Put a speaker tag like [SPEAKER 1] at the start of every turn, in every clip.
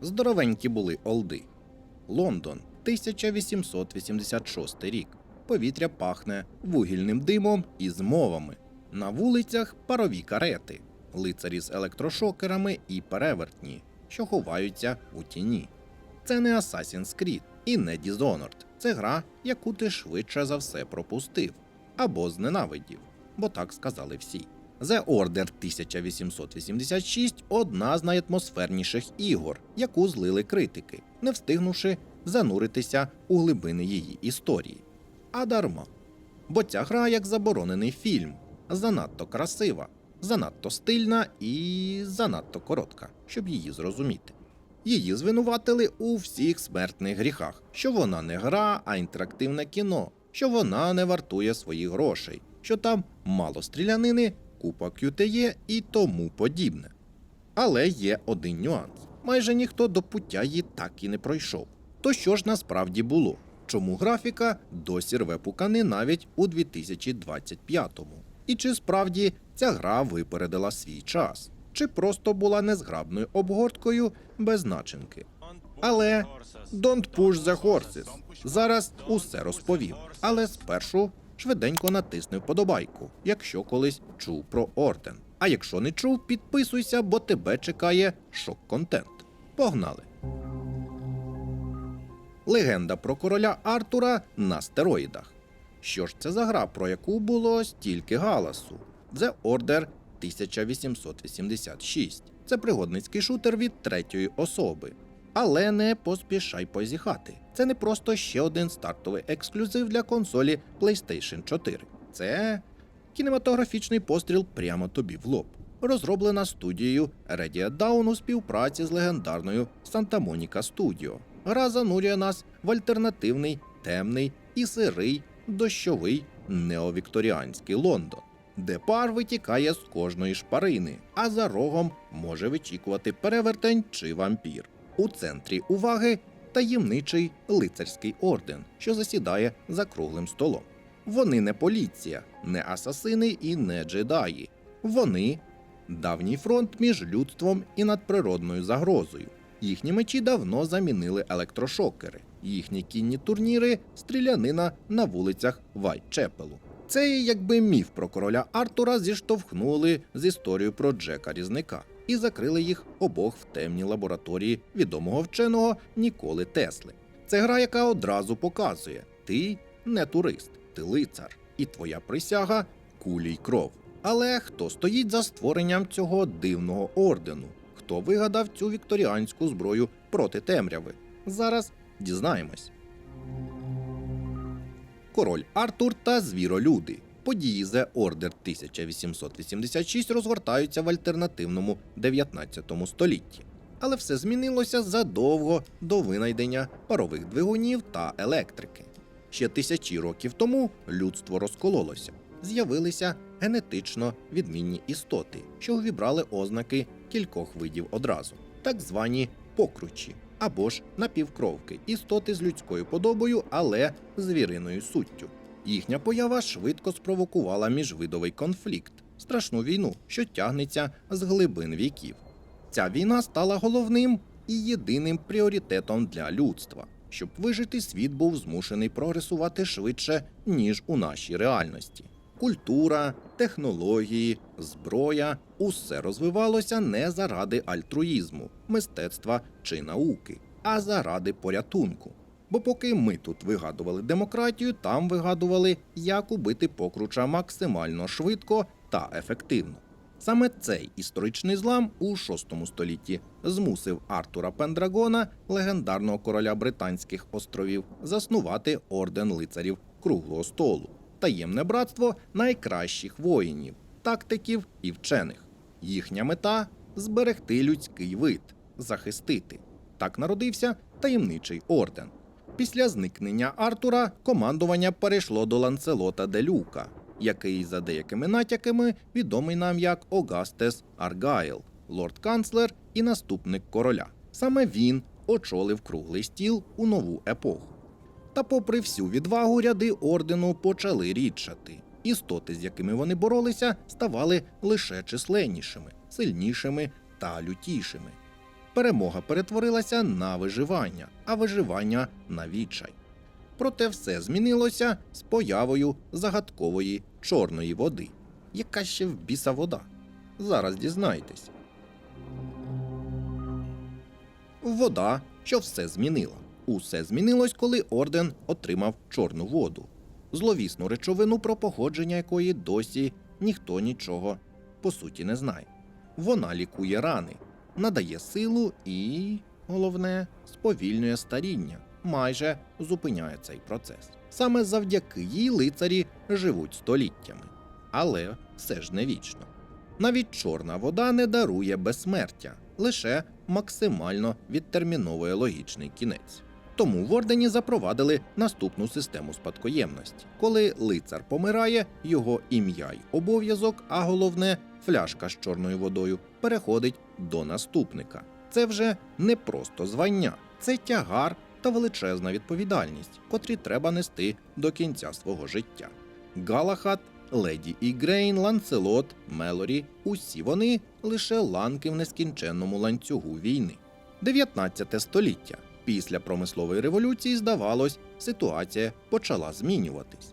[SPEAKER 1] Здоровенькі були олди. Лондон, 1886 рік. Повітря пахне вугільним димом і змовами. На вулицях парові карети, лицарі з електрошокерами і перевертні, що ховаються у тіні. Це не Assassin's Creed і не Dishonored. Це гра, яку ти швидше за все пропустив або зненавидів, бо так сказали всі. The Order 1886 одна з найатмосферніших ігор, яку злили критики, не встигнувши зануритися у глибини її історії. А дарма. Бо ця гра як заборонений фільм, занадто красива, занадто стильна і занадто коротка, щоб її зрозуміти. Її звинуватили у всіх смертних гріхах, що вона не гра, а інтерактивне кіно, що вона не вартує своїх грошей, що там мало стрілянини, купа QTE і тому подібне. Але є один нюанс: майже ніхто до пуття її так і не пройшов. То що ж насправді було? Чому графіка досі рве пукани навіть у 2025-му? І чи справді ця гра випередила свій час? Чи просто була незграбною обгорткою без начинки? Але don't push the horses. Зараз усе розповім. Але спершу швиденько натисни вподобайку, якщо колись чув про орден. А якщо не чув, підписуйся, бо тебе чекає шок-контент. Погнали! Легенда про короля Артура на стероїдах. Що ж це за гра, про яку було стільки галасу? The Order 1886. Це пригодницький шутер від третьої особи. Але не поспішай позіхати. Це не просто ще один стартовий ексклюзив для консолі PlayStation 4. Це кінематографічний постріл прямо тобі в лоб. Розроблена студією Redia Dawn у співпраці з легендарною Santa Monica Studio. Гра занурює нас в альтернативний, темний і сирий, дощовий неовікторіанський Лондон, де пар витікає з кожної шпарини, а за рогом може вичікувати перевертень чи вампір. У центрі уваги таємничий лицарський орден, що засідає за круглим столом. Вони не поліція, не асасини і не джедаї. Вони давній фронт між людством і надприродною загрозою. Їхні мечі давно замінили електрошокери, їхні кінні турніри стрілянина на вулицях Вайтчепелу. Цей якби міф про короля Артура зіштовхнули з історією про Джека Різника і закрили їх обох в темній лабораторії відомого вченого Ніколи Тесли. Це гра, яка одразу показує: ти не турист, ти лицар, і твоя присяга кулі й кров. Але хто стоїть за створенням цього дивного ордену? Хто вигадав цю вікторіанську зброю проти темряви? Зараз дізнаємось. Король Артур та звіролюди. Події The Order 1886 розгортаються в альтернативному 19 столітті. Але все змінилося задовго до винайдення парових двигунів та електрики. Ще тисячі років тому людство розкололося. З'явилися генетично відмінні істоти, що увібрали ознаки кількох видів одразу, так звані покручі або ж напівкровки, істоти з людською подобою, але звіриною суттю. Їхня поява швидко спровокувала міжвидовий конфлікт, страшну війну, що тягнеться з глибин віків. Ця війна стала головним і єдиним пріоритетом для людства. Щоб вижити, світ був змушений прогресувати швидше, ніж у нашій реальності. Культура, технології, зброя усе розвивалося не заради альтруїзму, мистецтва чи науки, а заради порятунку. Бо поки ми тут вигадували демократію, там вигадували, як убити покруча максимально швидко та ефективно. Саме цей історичний злам у VI столітті змусив Артура Пендрагона, легендарного короля Британських островів, заснувати орден лицарів круглого столу, таємне братство найкращих воїнів, тактиків і вчених. Їхня мета зберегти людський вид, захистити. Так народився таємничий орден. Після зникнення Артура командування перейшло до Ланцелота де Люка, який за деякими натяками відомий нам як Огастес Аргайл, лорд-канцлер і наступник короля. Саме він очолив круглий стіл у нову епоху. Та, попри всю відвагу, ряди ордену почали рідшати. Істоти, з якими вони боролися, ставали лише численнішими, сильнішими та лютішими. Перемога перетворилася на виживання, а виживання на відчай. Проте все змінилося з появою загадкової чорної води. Яка ще в біса вода? Зараз дізнаєтесь. Вода, що все змінила. Усе змінилось, коли орден отримав чорну воду, зловісну речовину, про походження якої досі ніхто нічого по суті не знає. Вона лікує рани, надає силу і, головне, сповільнює старіння, майже зупиняє цей процес. Саме завдяки їй лицарі живуть століттями. Але все ж не вічно. Навіть чорна вода не дарує безсмертя, лише максимально відтерміновує логічний кінець. Тому в ордені запровадили наступну систему спадкоємності. Коли лицар помирає, його ім'я й обов'язок, а головне, фляжка з чорною водою переходить до наступника. Це вже не просто звання, це тягар та величезна відповідальність, котрі треба нести до кінця свого життя. Галахат, Леді Ігрейн, Ланцелот, Мелорі усі вони лише ланки в нескінченному ланцюгу війни. 19 століття. Після промислової революції, здавалось, ситуація почала змінюватись.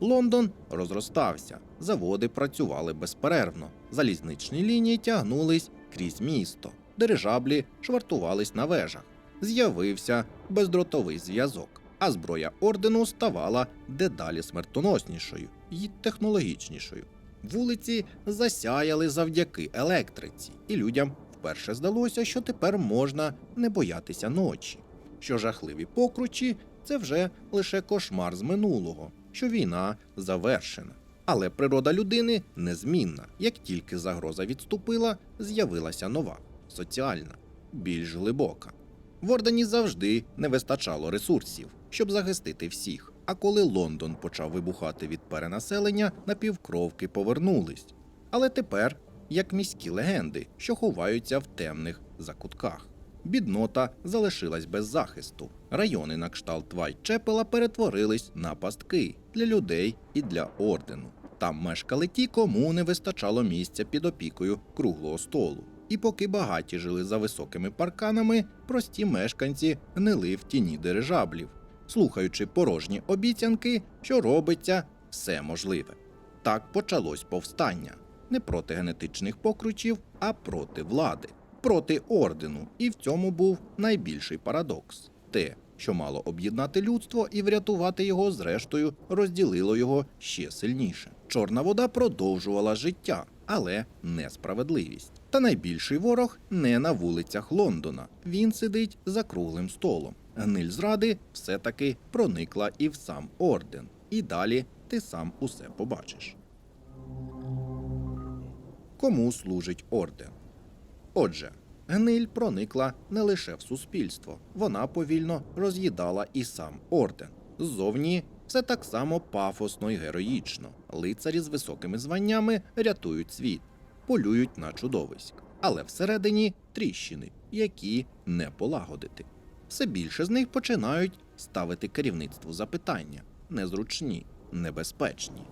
[SPEAKER 1] Лондон розростався, заводи працювали безперервно, залізничні лінії тягнулись крізь місто, дирижаблі швартувались на вежах. З'явився бездротовий зв'язок, а зброя ордену ставала дедалі смертоноснішою і технологічнішою. Вулиці засяяли завдяки електриці, і людям вперше здалося, що тепер можна не боятися ночі. Що жахливі покручі це вже лише кошмар з минулого, що війна завершена. Але природа людини незмінна. Як тільки загроза відступила, з'явилася нова, соціальна, більш глибока. В Ордені завжди не вистачало ресурсів, щоб захистити всіх. А коли Лондон почав вибухати від перенаселення, напівкровки повернулись. Але тепер як міські легенди, що ховаються в темних закутках. Біднота залишилась без захисту. Райони на кшталт Вайтчепела перетворились на пастки для людей і для ордену. Там мешкали ті, кому не вистачало місця під опікою круглого столу. І поки багаті жили за високими парканами, прості мешканці гнили в тіні дирижаблів, слухаючи порожні обіцянки, що робиться все можливе. Так почалось повстання не проти генетичних покручів, а проти влади, проти ордену. І в цьому був найбільший парадокс: те, що мало об'єднати людство і врятувати його, зрештою, розділило його ще сильніше. Чорна вода продовжувала життя, але несправедливість. Та найбільший ворог не на вулицях Лондона. Він сидить за круглим столом. Гниль зради все-таки проникла і в сам орден. І далі ти сам усе побачиш. Кому служить орден? Отже, гниль проникла не лише в суспільство, вона повільно роз'їдала і сам орден. Ззовні все так само пафосно й героїчно. Лицарі з високими званнями рятують світ, полюють на чудовиськ. Але всередині тріщини, які не полагодити. Все більше з них починають ставити керівництву запитання незручні, небезпечні.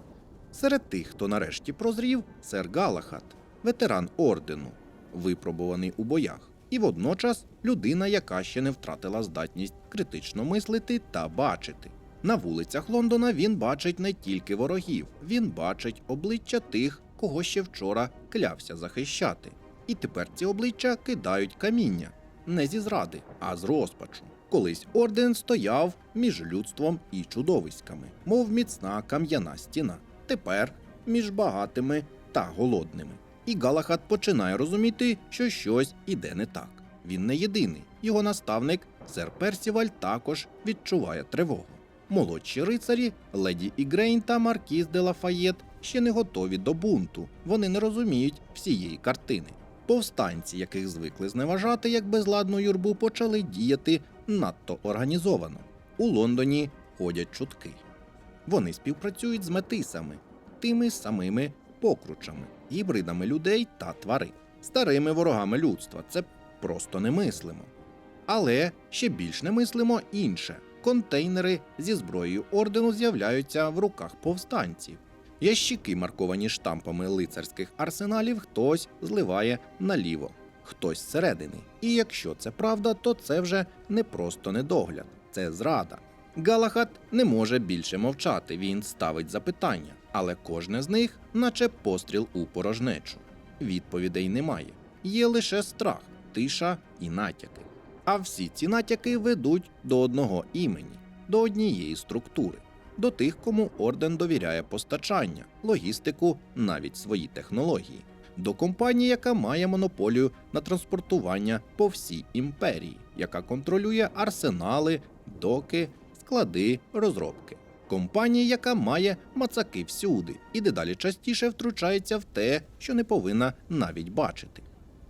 [SPEAKER 1] Серед тих, хто нарешті прозрів, сер Галахат, ветеран ордену, випробуваний у боях, і водночас людина, яка ще не втратила здатність критично мислити та бачити. На вулицях Лондона він бачить не тільки ворогів, він бачить обличчя тих, кого ще вчора клявся захищати. І тепер ці обличчя кидають каміння не зі зради, а з розпачу. Колись орден стояв між людством і чудовиськами, мов міцна кам'яна стіна. Тепер між багатими та голодними. І Галахат починає розуміти, що щось іде не так. Він не єдиний. Його наставник, сер Персіваль, також відчуває тривогу. Молодші рицарі, леді Ігрейн та Маркіз де Лафаєт ще не готові до бунту. Вони не розуміють всієї картини. Повстанці, яких звикли зневажати як безладну юрбу, почали діяти надто організовано. У Лондоні ходять чутки. Вони співпрацюють з метисами, тими самими покручами, гібридами людей та тварин, старими ворогами людства. Це просто немислимо. Але ще більш немислимо інше. Контейнери зі зброєю ордену з'являються в руках повстанців. Ящики, марковані штампами лицарських арсеналів, хтось зливає наліво. хтось зсередини. І якщо це правда, то це вже не просто недогляд, це зрада. Галахад не може більше мовчати, він ставить запитання, але кожне з них, наче постріл у порожнечу. Відповідей немає. Є лише страх, тиша і натяки. А всі ці натяки ведуть до одного імені, до однієї структури, до тих, кому орден довіряє постачання, логістику, навіть свої технології, до компанії, яка має монополію на транспортування по всій імперії, яка контролює арсенали, доки, склади, розробки. Компанія, яка має мацаки всюди, і дедалі частіше втручається в те, що не повинна навіть бачити.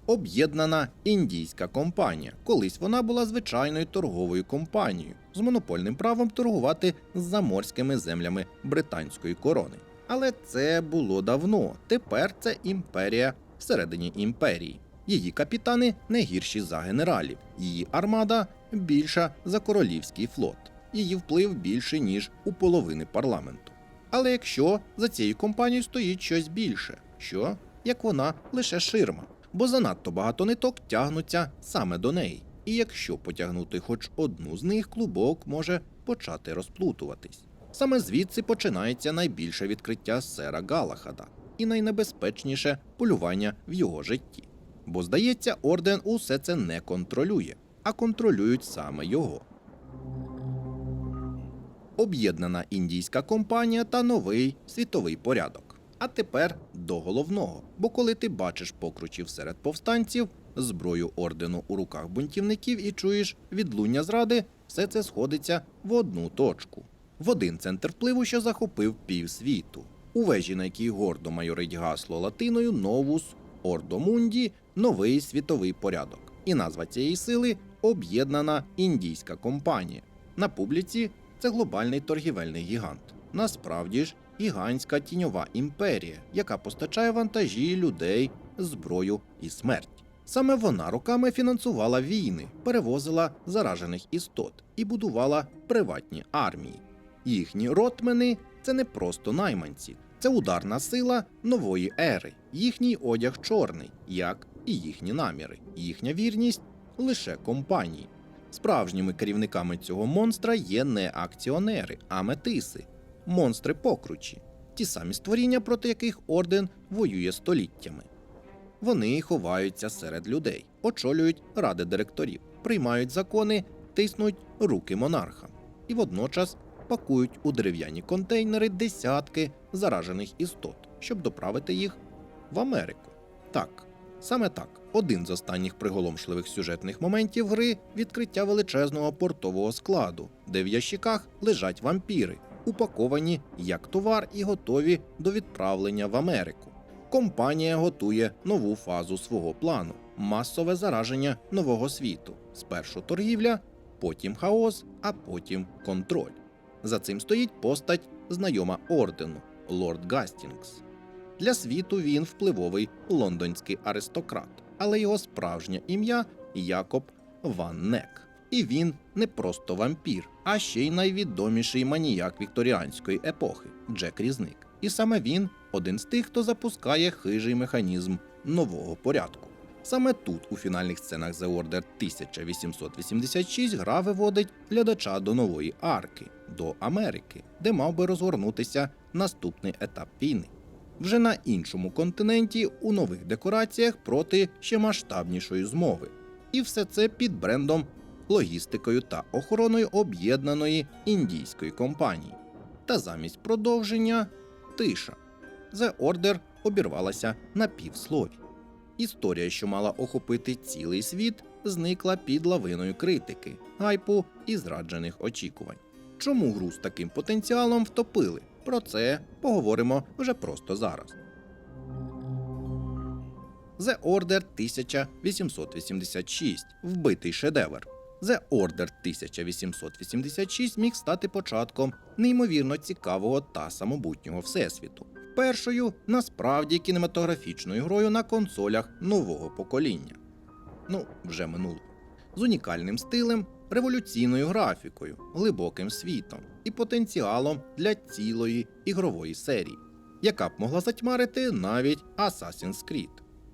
[SPEAKER 1] Об'єднана індійська компанія. Колись вона була звичайною торговою компанією з монопольним правом торгувати з заморськими землями британської корони. Але це було давно. Тепер це імперія всередині імперії. Її капітани не гірші за генералів, її армада більша за королівський флот, її вплив більше ніж у половини парламенту. Але якщо за цією компанією стоїть щось більше, що як вона лише ширма, бо занадто багато ниток тягнуться саме до неї. І якщо потягнути хоч одну з них, клубок може почати розплутуватись. Саме звідси починається найбільше відкриття сера Галахада і найнебезпечніше полювання в його житті. Бо, здається, орден усе це не контролює, а контролюють саме його. Об'єднана індійська компанія та новий світовий порядок. А тепер до головного. Бо коли ти бачиш покручів серед повстанців, зброю ордену у руках бунтівників і чуєш відлуння зради, все це сходиться в одну точку, в один центр впливу, що захопив півсвіту. У вежі, на якій гордо майорить гасло латиною Новус Ордо Мунді новий світовий порядок. І назва цієї сили Об'єднана індійська компанія. На публіці це глобальний торгівельний гігант. Насправді ж гігантська тіньова імперія, яка постачає вантажі людей, зброю і смерть. Саме вона роками фінансувала війни, перевозила заражених істот і будувала приватні армії. Їхні ротмени це не просто найманці, це ударна сила нової ери. Їхній одяг чорний, як і їхні наміри, їхня вірність лише компанії. Справжніми керівниками цього монстра є не акціонери, а метиси, монстри покручі, ті самі створіння, проти яких орден воює століттями. Вони ховаються серед людей, очолюють ради директорів, приймають закони, тиснуть руки монархам і водночас пакують у дерев'яні контейнери десятки заражених істот, щоб доправити їх в Америку. Так, саме так. Один з останніх приголомшливих сюжетних моментів гри відкриття величезного портового складу, де в ящиках лежать вампіри, упаковані як товар і готові до відправлення в Америку. Компанія готує нову фазу свого плану масове зараження нового світу. Спершу торгівля, потім хаос, а потім контроль. За цим стоїть постать знайома ордену Лорд Гастінгс. Для світу він впливовий лондонський аристократ, але його справжнє ім'я Якоб Ван Нек. І він не просто вампір, а ще й найвідоміший маніяк вікторіанської епохи Джек Різник. І саме він один з тих, хто запускає хижий механізм нового порядку. Саме тут, у фінальних сценах The Order 1886, гра виводить глядача до нової арки, до Америки, де мав би розгорнутися наступний етап війни. Вже на іншому континенті у нових декораціях проти ще масштабнішої змови. І все це під брендом, логістикою та охороною об'єднаної індійської компанії. Та замість продовження тиша. The Order обірвалася на півслові. Історія, що мала охопити цілий світ, зникла під лавиною критики, гайпу і зраджених очікувань. Чому гру з таким потенціалом втопили? Про це поговоримо вже просто зараз. The Order 1886 вбитий шедевр. The Order 1886 міг стати початком неймовірно цікавого та самобутнього всесвіту. Першою насправді кінематографічною грою на консолях нового покоління. Ну, вже минуло. З унікальним стилем, революційною графікою, глибоким світом і потенціалом для цілої ігрової серії, яка б могла затьмарити навіть Assassin's Creed.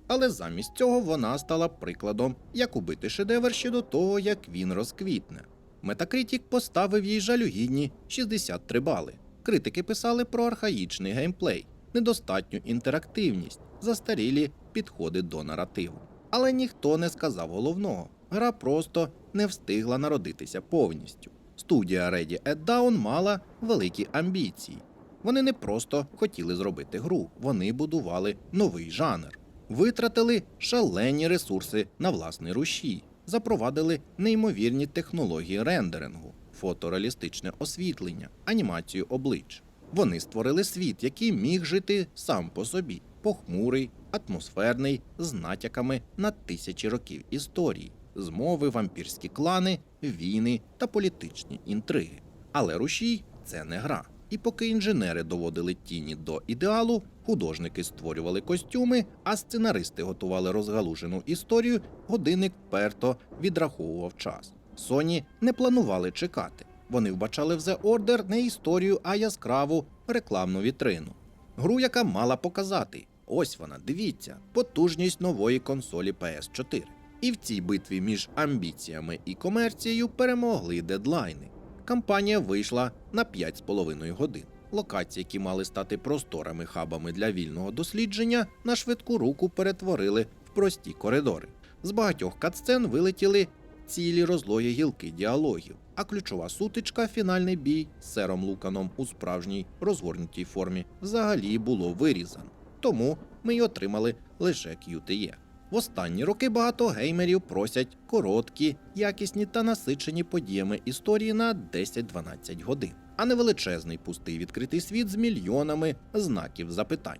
[SPEAKER 1] Але замість цього вона стала прикладом, як убити шедевр ще до того, як він розквітне. Метакритік поставив їй жалюгідні 63 бали. Критики писали про архаїчний геймплей, недостатню інтерактивність, застарілі підходи до наративу. Але ніхто не сказав головного. Гра просто не встигла народитися повністю. Студія Ready at Down мала великі амбіції. Вони не просто хотіли зробити гру, вони будували новий жанр, витратили шалені ресурси на власний рушій, запровадили неймовірні технології рендерингу, фотореалістичне освітлення, анімацію облич. Вони створили світ, який міг жити сам по собі, похмурий, атмосферний, з натяками на тисячі років історії, змови, вампірські клани, війни та політичні інтриги. Але рушій це не гра. І поки інженери доводили тіні до ідеалу, художники створювали костюми, а сценаристи готували розгалужену історію, годинник вперто відраховував час. Sony не планували чекати. Вони вбачали в The Order не історію, а яскраву рекламну вітрину. Гру, яка мала показати: ось вона, дивіться, потужність нової консолі PS4. І в цій битві між амбіціями і комерцією перемогли дедлайни. Кампанія вийшла на 5,5 годин. Локації, які мали стати просторами хабами для вільного дослідження, на швидку руку перетворили в прості коридори. З багатьох катсцен вилетіли цілі розлої гілки діалогів, а ключова сутичка, фінальний бій з сером Луканом у справжній розгорнутій формі, взагалі було вирізано. Тому ми й отримали лише QTE. В останні роки багато геймерів просять короткі, якісні та насичені подіями історії на 10-12 годин, а не величезний пустий відкритий світ з мільйонами знаків запитань.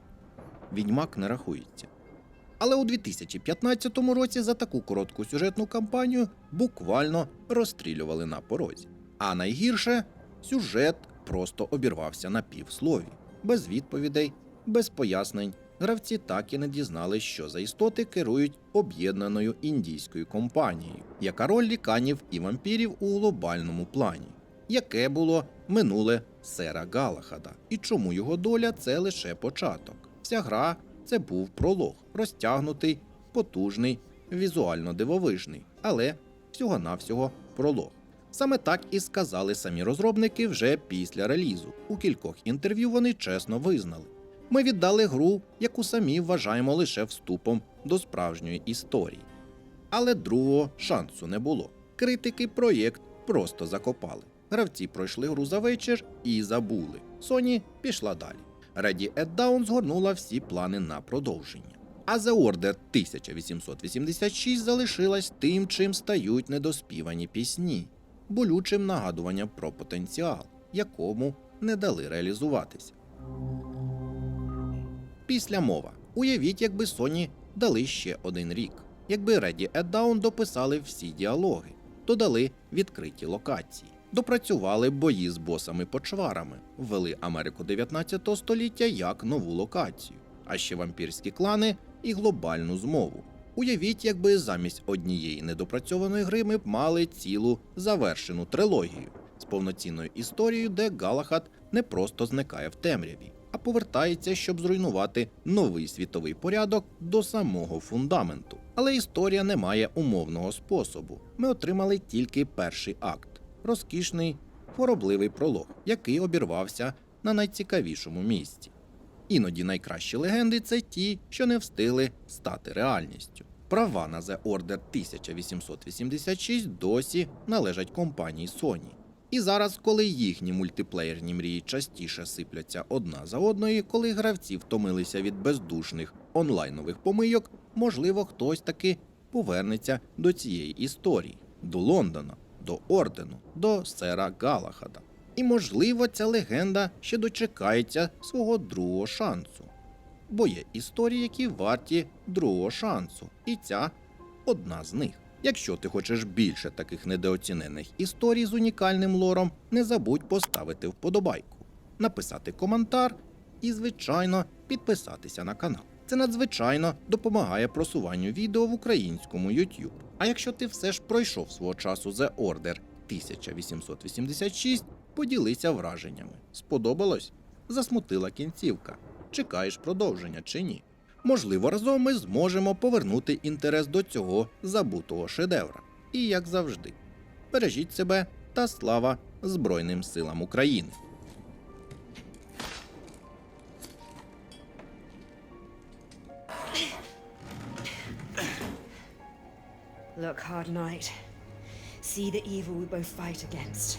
[SPEAKER 1] Відьмак не рахується. Але у 2015 році за таку коротку сюжетну кампанію буквально розстрілювали на порозі. А найгірше сюжет просто обірвався на півслові, без відповідей, без пояснень. Гравці так і не дізнались, що за істоти керують об'єднаною індійською компанією, яка роль ліканів і вампірів у глобальному плані, яке було минуле сера Галахада, і чому його доля це лише початок. Вся гра це був пролог, розтягнутий, потужний, візуально дивовижний, але всього-навсього пролог. Саме так і сказали самі розробники вже після релізу. У кількох інтерв'ю вони чесно визнали. Ми віддали гру, яку самі вважаємо лише вступом до справжньої історії. Але другого шансу не було. Критики проєкт просто закопали. Гравці пройшли гру за вечір і забули. Sony пішла далі. Ready at Down згорнула всі плани на продовження. А The Order 1886 залишилась тим, чим стають недоспівані пісні, болючим нагадуванням про потенціал, якому не дали реалізуватися. Після мова. Уявіть, якби Sony дали ще один рік. Якби Ready Down дописали всі діалоги, додали відкриті локації, допрацювали бої з босами-почварами, ввели Америку 19 століття як нову локацію, а ще вампірські клани і глобальну змову. Уявіть, якби замість однієї недопрацьованої гри ми б мали цілу завершену трилогію з повноцінною історією, де Галахад не просто зникає в темряві, а повертається, щоб зруйнувати новий світовий порядок до самого фундаменту. Але історія не має умовного способу. Ми отримали тільки перший акт розкішний, хворобливий пролог, який обірвався на найцікавішому місці. Іноді найкращі легенди це ті, що не встигли стати реальністю. Права на The Order 1886 досі належать компанії Sony. І зараз, коли їхні мультиплеєрні мрії частіше сипляться одна за одною, коли гравці втомилися від бездушних онлайнових помийок, можливо, хтось таки повернеться до цієї історії, до Лондона, до Ордену, до сера Галахада. І, можливо, ця легенда ще дочекається свого другого шансу. Бо є історії, які варті другого шансу, і ця одна з них. Якщо ти хочеш більше таких недооцінених історій з унікальним лором, не забудь поставити вподобайку, написати коментар і, звичайно, підписатися на канал. Це надзвичайно допомагає просуванню відео в українському YouTube. А якщо ти все ж пройшов свого часу The Order 1886, поділися враженнями. Сподобалось? Засмутила кінцівка. Чекаєш продовження чи ні? Можливо, разом ми зможемо повернути інтерес до цього забутого шедевра. І як завжди, бережіть себе та слава Збройним силам України.
[SPEAKER 2] Look, Hard Knight. See the evil we both fight against.